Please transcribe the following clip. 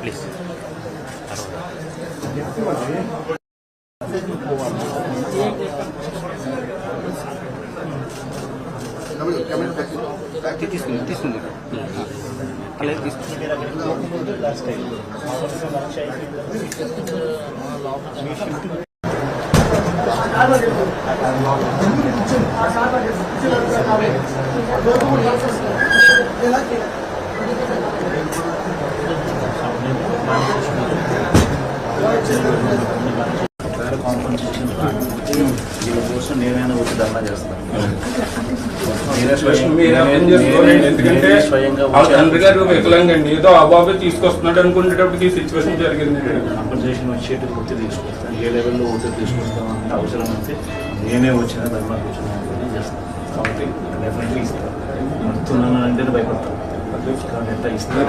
please తీసుకుంది తీసుకుంది అలాగే తీసుకుంది దీనికోసం నేనైనా వచ్చి ధర్నా చేస్తాను వికలాంగండి ఏదో అబాబే తీసుకొస్తున్నాడు అనుకునేటప్పటికి ఈ సిచ్యువేషన్ జరిగింది కంపల్సేషన్ వచ్చేటి ఒత్తిడి తీసుకొస్తాను ఏ లెవెల్లో ఒత్తిడి తీసుకొస్తాం అంటే అవసరం అయితే నేనే వచ్చిన ధర్నా కూర్చున్నాను చేస్తాను కాబట్టి డెఫినెట్లీ ఇస్తాను అంటే భయపడతాను ఇస్తాను